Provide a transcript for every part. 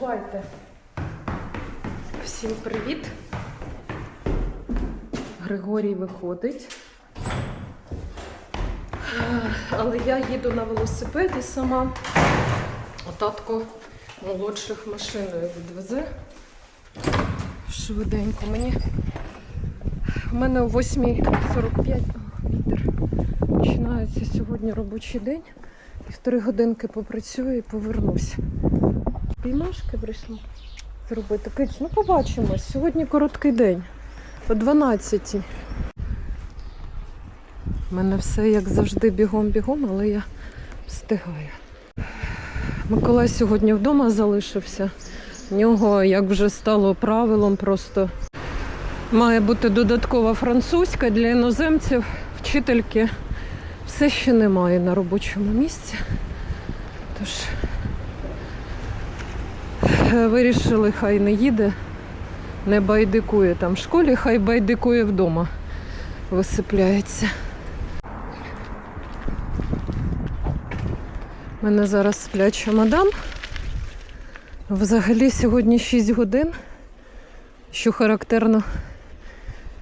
бувайте. Всім привіт. Григорій виходить. Але я їду на велосипеді сама. Татко молодших машиною відвезе. Швиденько мені. У мене о 8.45 вітер. Починається сьогодні робочий день. Півтори годинки попрацюю і повернусь. Піймашки прийшла зробити. Киць, ну побачимось. Сьогодні короткий день. О 12. У мене все як завжди бігом-бігом, але я встигаю. Миколай сьогодні вдома залишився. В нього, як вже стало правилом, просто має бути додаткова французька для іноземців, вчительки. Все ще немає на робочому місці. Тож вирішили, хай не їде, не байдикує там в школі, хай байдикує вдома, висипляється. У мене зараз спляча мадам. Взагалі сьогодні 6 годин, що характерно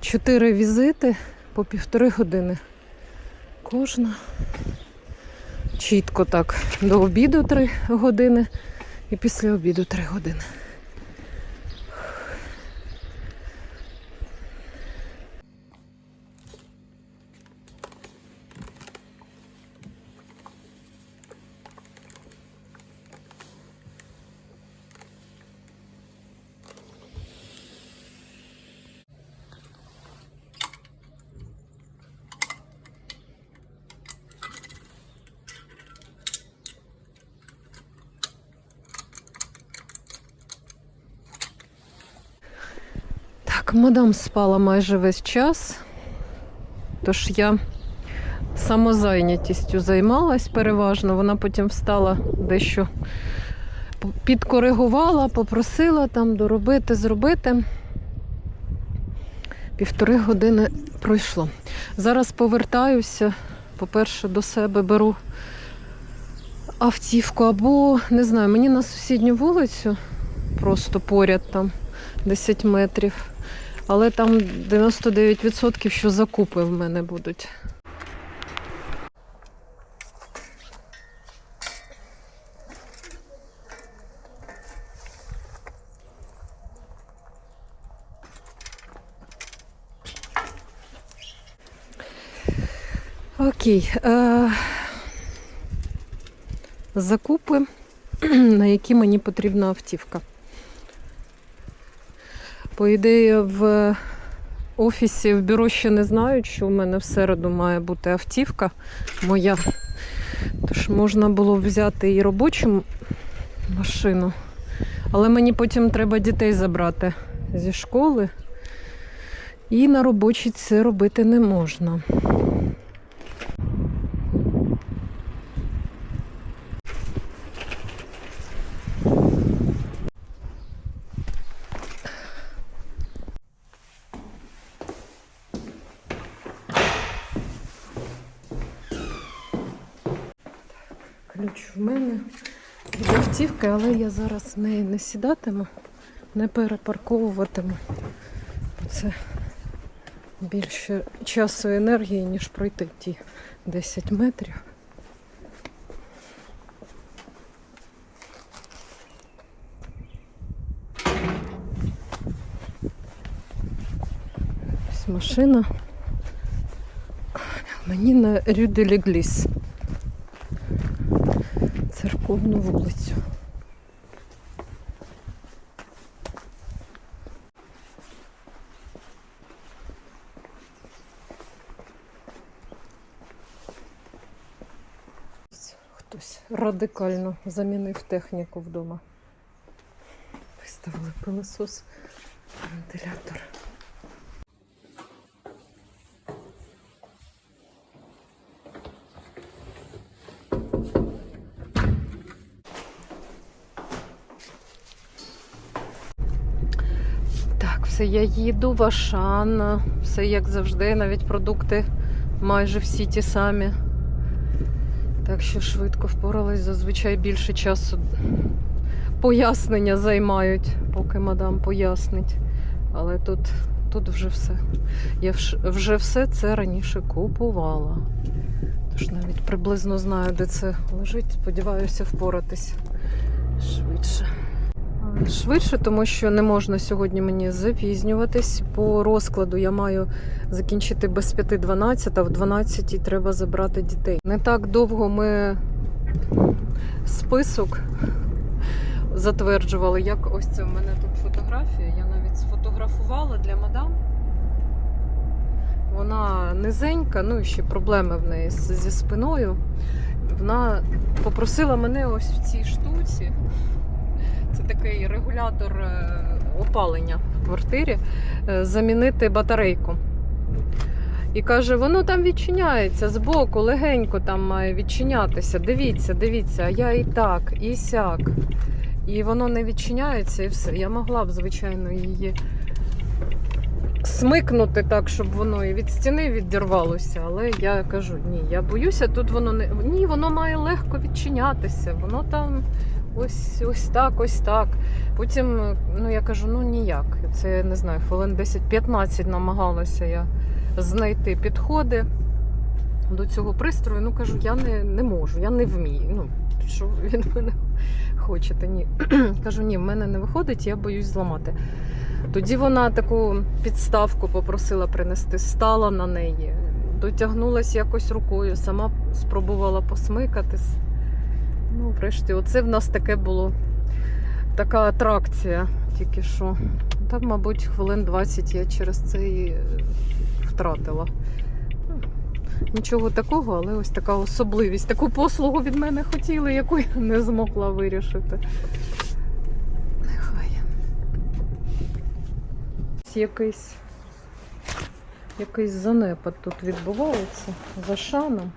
4 візити по півтори години. Кожна. Чітко так. До обіду 3 години і після обіду 3 години. Мадам спала майже весь час. Тож я самозайнятістю займалась переважно. Вона потім встала дещо підкоригувала, попросила там доробити, зробити. Півтори години пройшло. Зараз повертаюся. По-перше, до себе беру автівку або не знаю, мені на сусідню вулицю, просто поряд там 10 метрів. Але там 99% що закупи в мене будуть. Окей. Е- закупи, на які мені потрібна автівка. По ідеї, в офісі, в бюро ще не знають, що у мене в середу має бути автівка моя. Тож можна було взяти і робочу машину. Але мені потім треба дітей забрати зі школи. І на робочій це робити не можна. Ключ в мене від автівки, але я зараз в неї не сідатиму, не перепарковуватиму. Це більше часу і енергії, ніж пройти ті 10 метрів. Ось машина. Мені на Рю де церковну вулицю. Хтось радикально замінив техніку вдома. Виставили пилосос, вентилятор. Так, все, я їду в Ашан. Все як завжди, навіть продукти майже всі ті самі. Так що швидко впоралась, зазвичай більше часу пояснення займають, поки мадам пояснить. Але тут, тут вже все. Я вже все це раніше купувала. Тож навіть приблизно знаю, де це лежить. Сподіваюся впоратись швидше. Швидше, тому що не можна сьогодні мені запізнюватись. По розкладу я маю закінчити без 5.12, а в 12 треба забрати дітей. Не так довго ми список затверджували. Як ось це в мене тут фотографія. Я навіть сфотографувала для мадам. Вона низенька, ну і ще проблеми в неї зі спиною. Вона попросила мене ось в цій штуці. Це такий регулятор е, опалення в квартирі, е, замінити батарейку. І каже, воно там відчиняється збоку, легенько там має відчинятися. Дивіться, дивіться, я і так, і сяк. І воно не відчиняється, і все. Я могла б, звичайно, її смикнути так, щоб воно і від стіни відірвалося. Але я кажу, ні, я боюся, тут воно не. Ні, воно має легко відчинятися. Воно там ось ось так, ось так. Потім, ну я кажу, ну ніяк. Це я не знаю, хвилин 10-15 намагалася я знайти підходи до цього пристрою. Ну кажу, я не, не можу, я не вмію. Ну, що від мене хочете? Ні. кажу, ні, в мене не виходить, я боюсь зламати. Тоді вона таку підставку попросила принести, стала на неї, дотягнулася якось рукою, сама спробувала посмикатись. Ну, врешті, оце в нас таке було така атракція тільки що. Так, мабуть, хвилин 20 я через це і е, втратила. Ну, Нічого такого, але ось така особливість. Таку послугу від мене хотіли, яку я не змогла вирішити. Нехай. Якийсь, якийсь занепад тут відбувається за шаном.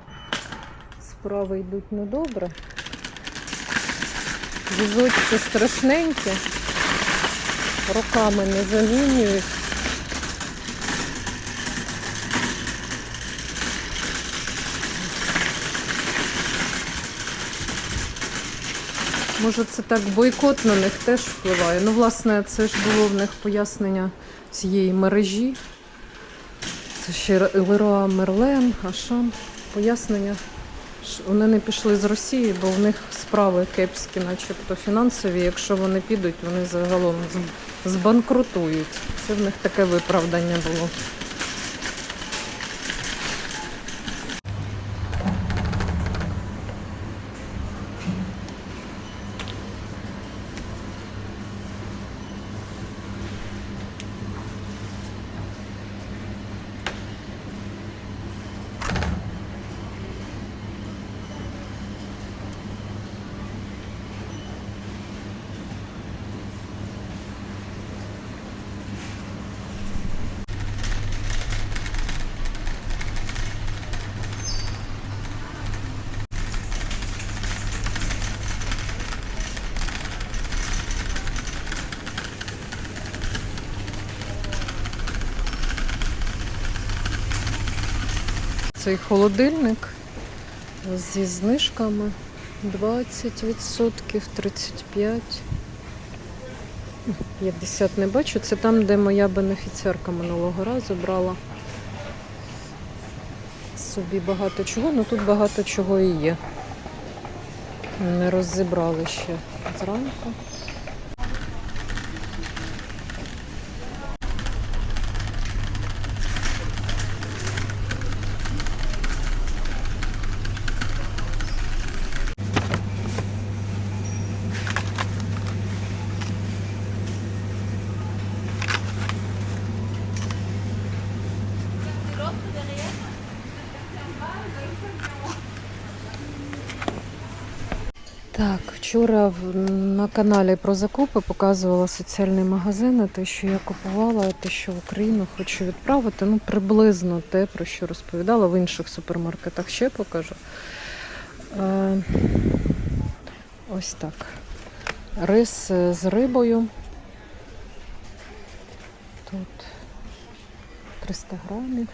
Справи йдуть недобре. Це страшненьке, роками не замінюють. Може, це так бойкот на них теж впливає. Ну, власне, це ж було в них пояснення цієї мережі. Це ще Леруа Мерлен, Ашан. Пояснення. Вони не пішли з Росії, бо в них справи кепські, начебто фінансові. Якщо вони підуть, вони загалом збанкрутують. Це в них таке виправдання було. Цей холодильник зі знижками 20%, 35%. 50 не бачу. Це там, де моя бенефіціарка минулого разу брала собі багато чого, ну тут багато чого і є. Не роззібрали ще зранку. Так, вчора на каналі про закупи показувала соціальний магазин, те, що я купувала, те, що в Україну хочу відправити. Ну, приблизно те, про що розповідала в інших супермаркетах ще покажу. Е, ось так. Рис е, з рибою. Тут 300 грамів.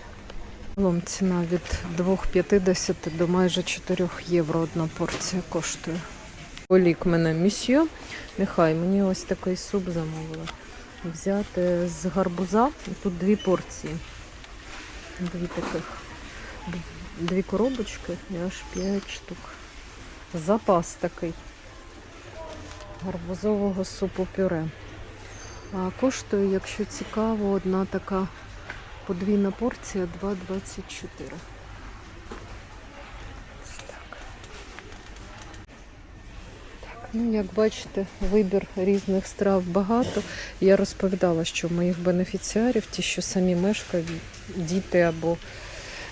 Ціна від 2,50 до майже 4 євро одна порція коштує. Олік мене місьє. Нехай мені ось такий суп замовила. Взяти з гарбуза. Тут дві порції. Дві таких. Дві коробочки і аж п'ять штук. Запас такий гарбузового супу пюре. А коштує, якщо цікаво, одна така подвійна порція 2,24. Ось Так. Так, ну як бачите, вибір різних страв багато. Я розповідала, що в моїх бенефіціарів, ті, що самі мешкають, діти або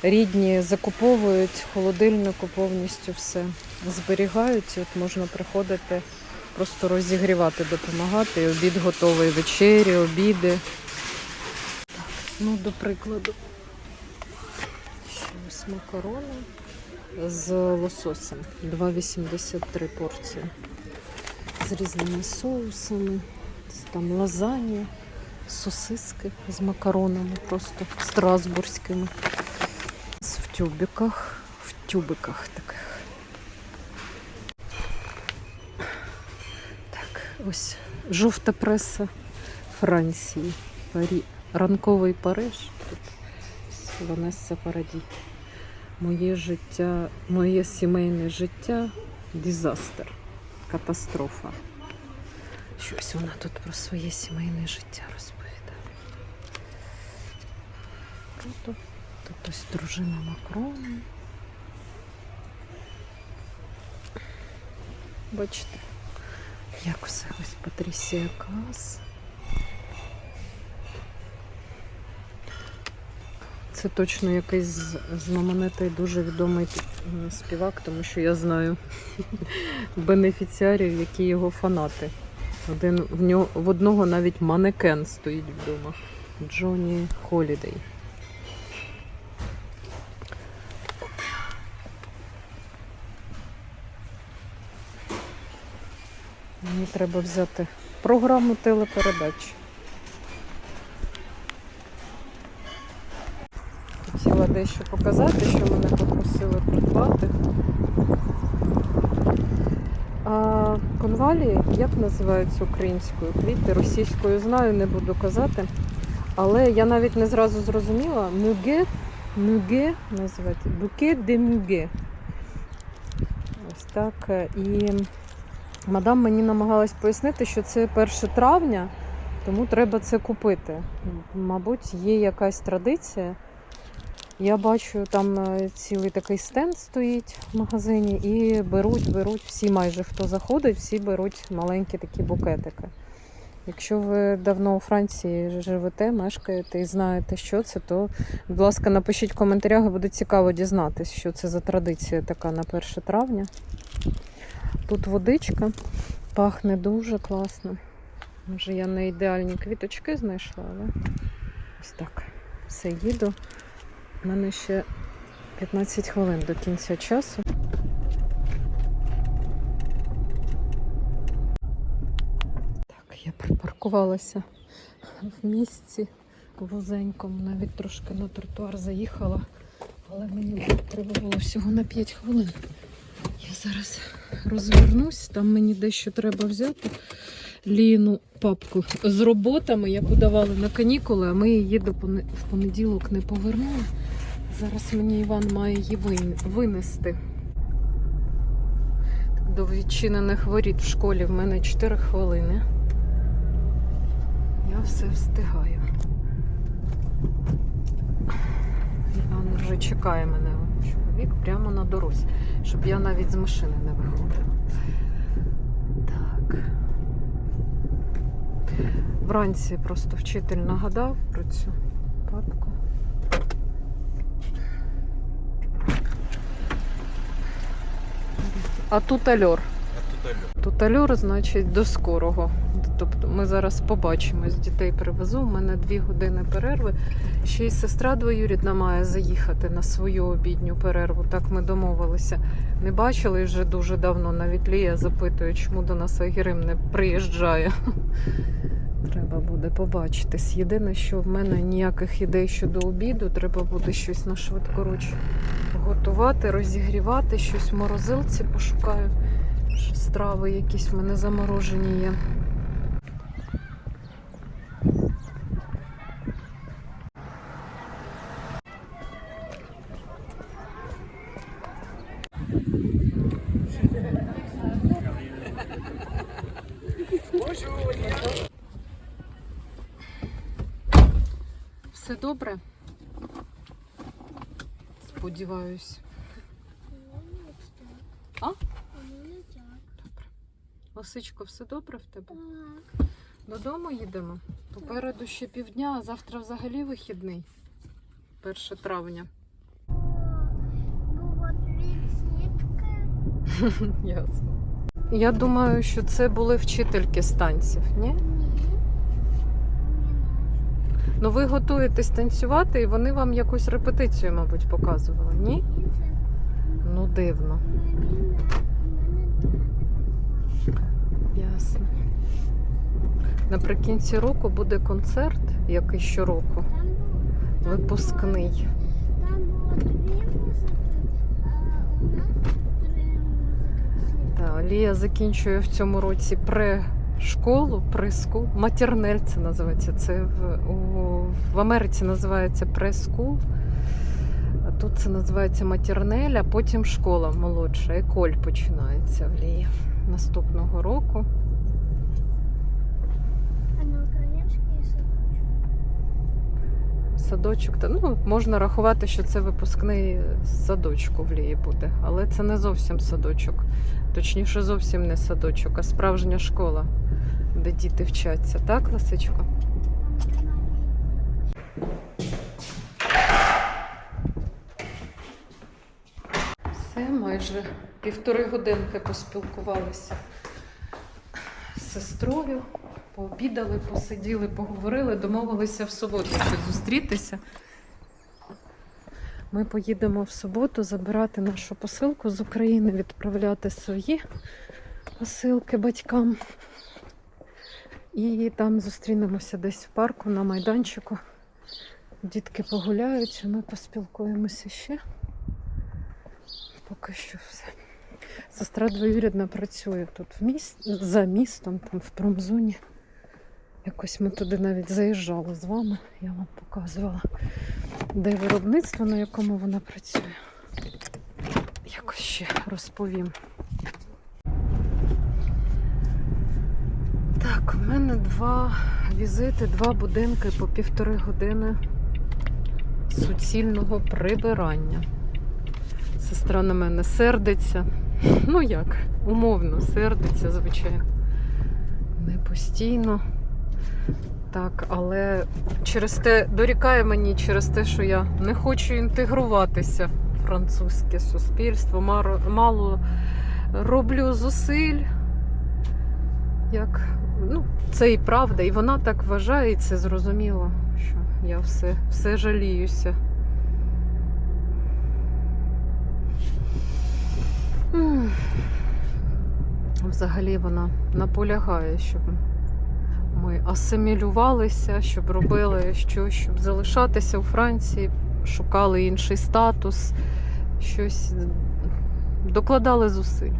рідні, закуповують холодильнику повністю все зберігають. І от можна приходити, просто розігрівати, допомагати. І обід готовий, вечері, обіди. Ну, до прикладу, макарони з лососем. 2,83 порції. З різними соусами, там лазані, сосиски з макаронами, просто страсбурзькими. В тюбиках, в тюбиках таких. Так, ось жовта преса Франції. Парі... Ранковий Париж. Тут Ванесса Параді. Моє життя, моє сімейне життя дизастер, катастрофа. Щось вона тут про своє сімейне життя розповідає. Круто. Тут ось дружина Макрона. Бачите, як все ось Патрісія Кас. Це точно якийсь знаменитий, дуже відомий співак, тому що я знаю бенефіціарів, які його фанати. Один в нього в одного навіть манекен стоїть вдома. Джоні Холідей. Мені треба взяти програму телепередач. Дещо показати, що мене попросили придбати. А конвалії, як називаються українською? Квіти, російською знаю, не буду казати. Але я навіть не зразу зрозуміла. Мюге, мюге називається. Буке де мюге. Ось так. І мадам мені намагалась пояснити, що це 1 травня, тому треба це купити. Мабуть, є якась традиція. Я бачу, там е, цілий такий стенд стоїть в магазині і беруть, беруть всі, майже хто заходить, всі беруть маленькі такі букетики. Якщо ви давно у Франції живете, мешкаєте і знаєте, що це, то, будь ласка, напишіть в коментарях, буде цікаво дізнатися, що це за традиція така на 1 травня. Тут водичка пахне дуже класно. Може, я не ідеальні квіточки знайшла, але ось так. Все, їду. У мене ще 15 хвилин до кінця часу. Так, я припаркувалася в місці вузенькому, навіть трошки на тротуар заїхала, але мені треба було всього на 5 хвилин. Я зараз розвернусь, там мені дещо треба взяти. Ліну папку з роботами, яку давали на канікули, а ми її до в понеділок не повернули. Зараз мені Іван має її винести. До відчинених воріт в школі в мене 4 хвилини. Я все встигаю. Іван вже чекає мене чоловік прямо на дорозі, щоб я навіть з машини не виходила. Так. Вранці просто вчитель нагадав про цю папку. А тут альор. Тут альор, значить, до скорого. Тобто ми зараз побачимось, дітей привезу. У мене дві години перерви. Ще й сестра двоюрідна має заїхати на свою обідню перерву. Так ми домовилися. Не бачили вже дуже давно. Навіть Лія запитує, чому до нас Агірим не приїжджає. Треба буде побачитись. Єдине, що в мене ніяких ідей щодо обіду, треба буде щось на швидкоруч готувати, розігрівати, щось в морозилці пошукаю. Страви якісь в мене заморожені є. Все добре? Сподіваюсь. А? Лисичко, все добре в тебе? Так. Додому їдемо. Попереду ще півдня, а завтра взагалі вихідний. 1 травня. Ну. Ясно. Я думаю, що це були вчительки з танців, ні? Ну ви готуєтесь танцювати і вони вам якусь репетицію, мабуть, показували, ні? Ну, дивно. Ясно. Наприкінці року буде концерт, як і щороку, випускний. Лія закінчує в цьому році пре-школу, прескул, матернель це називається. Це в, у, в Америці називається прескул. А тут це називається матернель, а потім школа молодша. Еколь починається в Лії наступного року. А на українській садочок. Садочок, та ну можна рахувати, що це випускний садочку в Лії буде, але це не зовсім садочок. Точніше, зовсім не садочок, а справжня школа, де діти вчаться, так, Лисичко? Все, майже півтори годинки поспілкувалися з сестрою, пообідали, посиділи, поговорили, домовилися в суботу зустрітися. Ми поїдемо в суботу забирати нашу посилку з України, відправляти свої посилки батькам. І там зустрінемося десь в парку на майданчику. Дітки погуляють, ми поспілкуємося ще. Поки що все. Сестра двоюрідна працює тут в міс... за містом, там в промзоні. Якось ми туди навіть заїжджали з вами. Я вам показувала, де виробництво, на якому вона працює. Якось ще розповім. Так, у мене два візити, два будинки по півтори години суцільного прибирання. Сестра на мене сердиться. Ну як, умовно, сердиться, звичайно. Не постійно. Так, але через те дорікає мені через те, що я не хочу інтегруватися в французьке суспільство. Мало роблю зусиль. Як, ну, це і правда, і вона так вважає, і це зрозуміло, що я все, все жаліюся. Взагалі вона наполягає, щоб ми асимілювалися, щоб робили щось, щоб залишатися у Франції, шукали інший статус, щось докладали зусиль.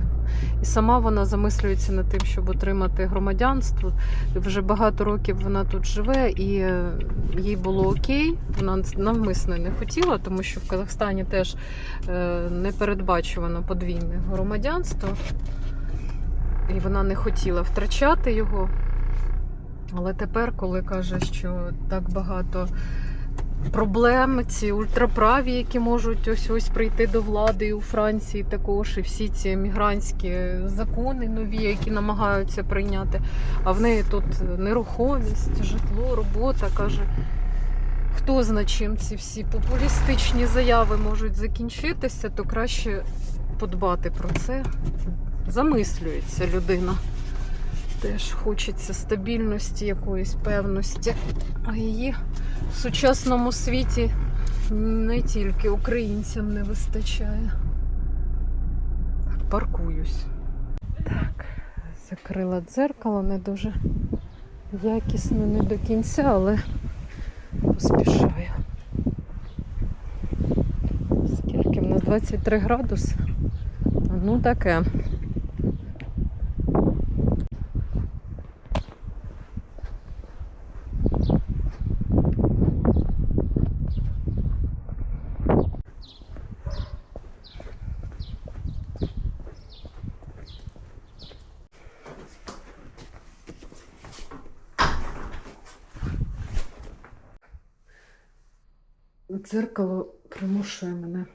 І сама вона замислюється над тим, щоб отримати громадянство. Вже багато років вона тут живе, і е, їй було окей. Вона навмисно не хотіла, тому що в Казахстані теж е, не передбачувано подвійне громадянство. І вона не хотіла втрачати його. Але тепер, коли каже, що так багато проблем, ці ультраправі, які можуть ось ось прийти до влади і у Франції також, і всі ці мігрантські закони нові, які намагаються прийняти. А в неї тут нерухомість, житло, робота. каже, хто зна чим ці всі популістичні заяви можуть закінчитися, то краще подбати про це. Замислюється людина. Теж хочеться стабільності, якоїсь певності. А її в сучасному світі не тільки українцям не вистачає. Так, паркуюсь. Так, закрила дзеркало, не дуже якісно, не до кінця, але поспішаю. Скільки в нас 23 градуси? Ну таке. Дзеркало примушує мене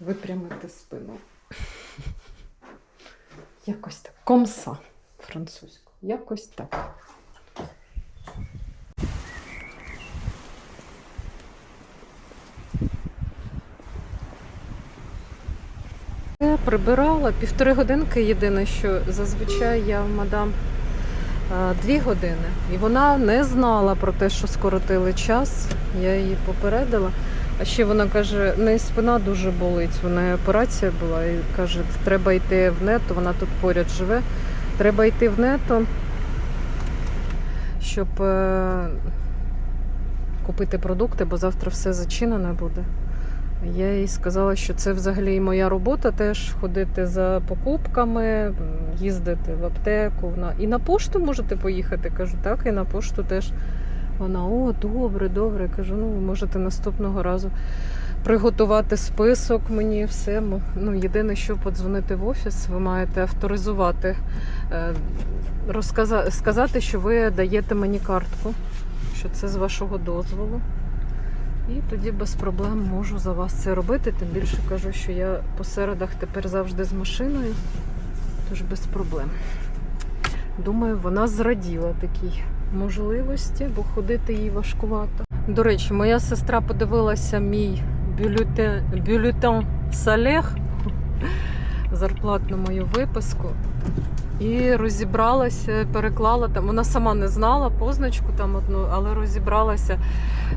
випрямити спину. Якось так. Комса французьку. Якось так. Я прибирала півтори годинки. Єдине, що зазвичай я в мадам дві години. І вона не знала про те, що скоротили час. Я її попередила. А ще вона каже, в неї спина дуже болить. В неї операція була і каже, треба йти в нето, вона тут поряд живе. Треба йти в нето, щоб е, купити продукти, бо завтра все зачинене буде. Я їй сказала, що це взагалі моя робота теж ходити за покупками, їздити в аптеку. І на пошту можете поїхати. Кажу, так, і на пошту теж. Вона, о, добре, добре. Кажу, ну ви можете наступного разу приготувати список мені все. Ну, єдине, що подзвонити в офіс, ви маєте авторизувати, е, розказа- сказати, що ви даєте мені картку, що це з вашого дозволу. І тоді без проблем можу за вас це робити. Тим більше кажу, що я по середах тепер завжди з машиною, тож без проблем. Думаю, вона зраділа такій можливості, бо ходити їй важкувато. До речі, моя сестра подивилася мій бюлетен, бюлетен Салех, зарплатну мою виписку. І розібралася, переклала там. Вона сама не знала позначку там одну, але розібралася.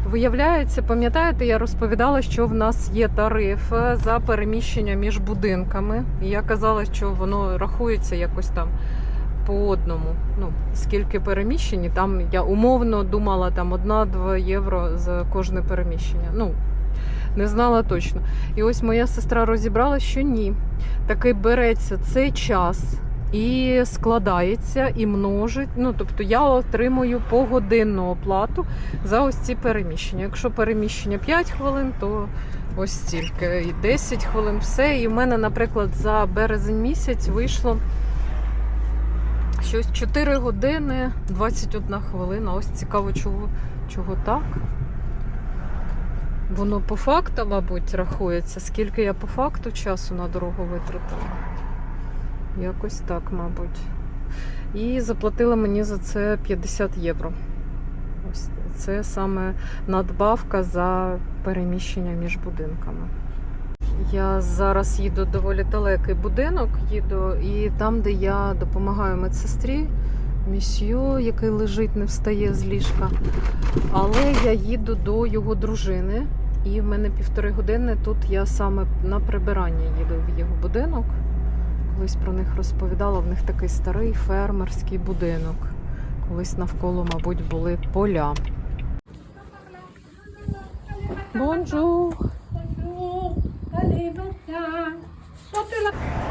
Виявляється, пам'ятаєте, я розповідала, що в нас є тариф за переміщення між будинками. І я казала, що воно рахується якось там по одному. Ну, скільки переміщень, там я умовно думала там 1-2 євро за кожне переміщення. Ну, не знала точно. І ось моя сестра розібрала, що ні. Таки береться цей час і складається, і множить. Ну, тобто я отримую погодинну оплату за ось ці переміщення. Якщо переміщення 5 хвилин, то ось стільки. І 10 хвилин, все. І в мене, наприклад, за березень місяць вийшло щось 4 години 21 хвилина. Ось цікаво, чого, чого так. Воно по факту, мабуть, рахується, скільки я по факту часу на дорогу витратила. Якось так, мабуть. І заплатила мені за це 50 євро. Ось це саме надбавка за переміщення між будинками. Я зараз їду доволі далекий будинок, їду, і там, де я допомагаю медсестрі, місьо, який лежить, не встає з ліжка. Але я їду до його дружини, і в мене півтори години тут я саме на прибирання їду в його будинок. Колись про них розповідала, в них такий старий фермерський будинок. Колись навколо, мабуть, були поля. Бонжур! Bonjour,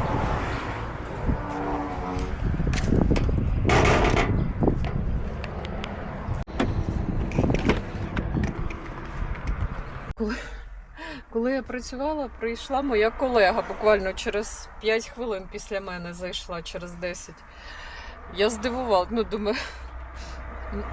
la... Коли я працювала, прийшла моя колега буквально через 5 хвилин після мене зайшла через 10. Я здивувала, ну думаю,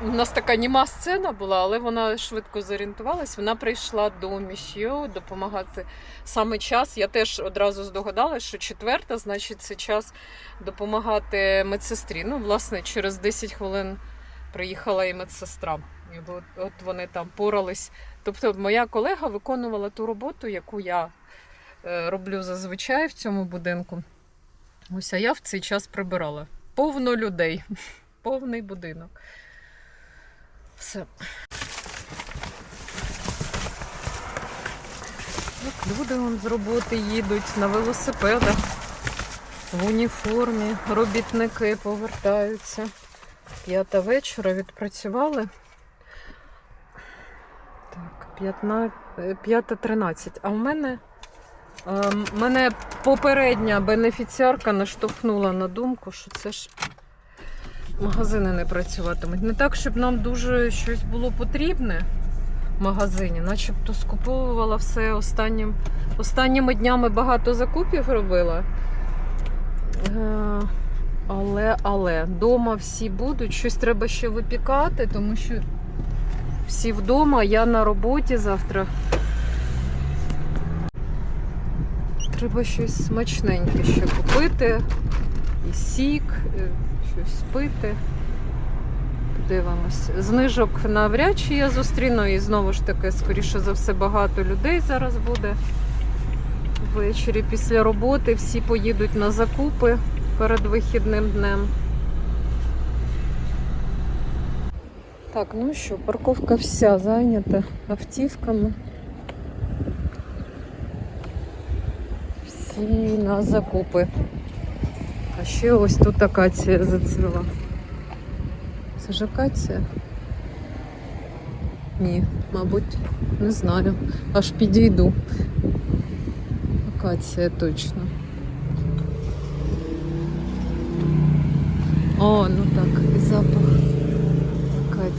у нас така німа сцена була, але вона швидко зорієнтувалась. Вона прийшла до місьо допомагати саме час. Я теж одразу здогадалась, що четверта, значить, це час допомагати медсестрі. Ну, власне, через 10 хвилин приїхала і медсестра. І от вони там порались. Тобто, моя колега виконувала ту роботу, яку я е, роблю зазвичай в цьому будинку. Ось а я в цей час прибирала. Повно людей, повний будинок. Все. Так, люди вон з роботи їдуть на велосипедах, в уніформі, робітники повертаються. П'ята вечора відпрацювали. Так, 15 е, 5.13. А в мене, е, мене попередня бенефіціарка наштовхнула на думку, що це ж магазини не працюватимуть. Не так, щоб нам дуже щось було потрібне в магазині, начебто скуповувала все останнім, останніми днями багато закупів робила. Е, Але, але, дома всі будуть, щось треба ще випікати, тому що Всі вдома, я на роботі завтра. Треба щось смачненьке ще купити. І сік, е, щось пити. Подивимось. Знижок навряд чи я зустріну, і знову ж таки, скоріше за все, багато людей зараз буде. Ввечері після роботи всі поїдуть на закупи перед вихідним днем. Так, ну що, парковка вся зайнята автівками. Всі на закупи. А ще ось тут акація зацвіла. Це ж акація? Ні, мабуть, не знаю. Аж підійду. Акація точно. О, ну так, і запах Так,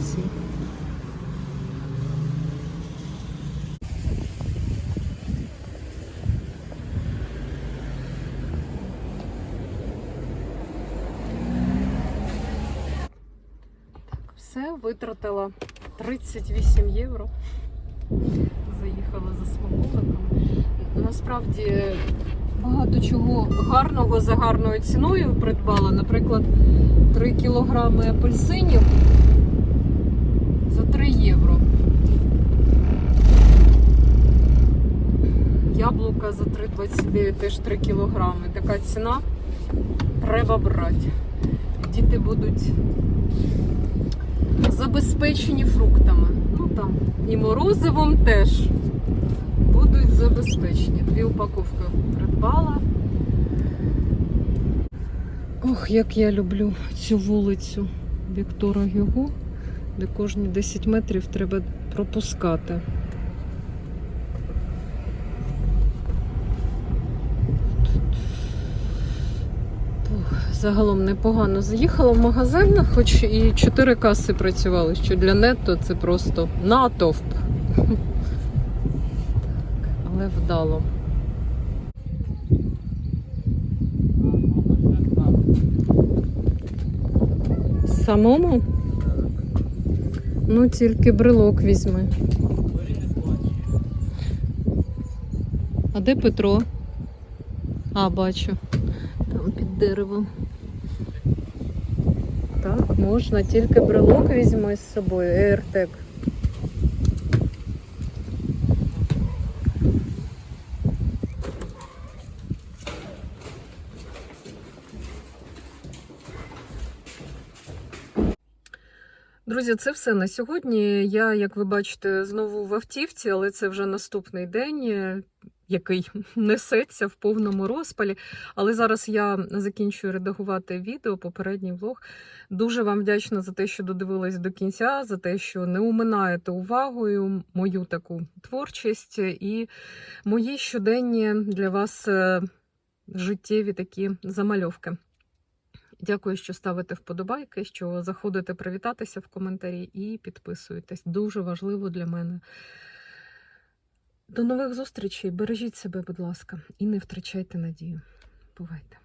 все, витратила 38 євро. Заїхала за смаколиком. Насправді багато чого гарного за гарною ціною придбала. Наприклад, 3 кілограми апельсинів за 3 євро. Яблука за 3,29 теж 3 кілограми. Така ціна треба брати. Діти будуть забезпечені фруктами. Ну там і морозивом теж будуть забезпечені. Дві упаковки придбала. Ох, як я люблю цю вулицю Віктора Гюго, де кожні 10 метрів треба пропускати. Ох, Загалом непогано заїхала в магазин, хоч і 4 каси працювали, що для нетто це просто натовп. Але вдало. Самому? Ну, тільки брелок візьми. А де Петро? А, бачу. Там під деревом. Так, можна, тільки брелок візьми з собою, AirTag. Друзі, це все на сьогодні. Я, як ви бачите, знову в автівці, але це вже наступний день, який несеться в повному розпалі. Але зараз я закінчую редагувати відео, попередній влог. Дуже вам вдячна за те, що додивились до кінця, за те, що не уминаєте увагою мою таку творчість і мої щоденні для вас е, життєві такі замальовки. Дякую, що ставите вподобайки, що заходите привітатися в коментарі і підписуєтесь. Дуже важливо для мене. До нових зустрічей. Бережіть себе, будь ласка, і не втрачайте надію. Бувайте!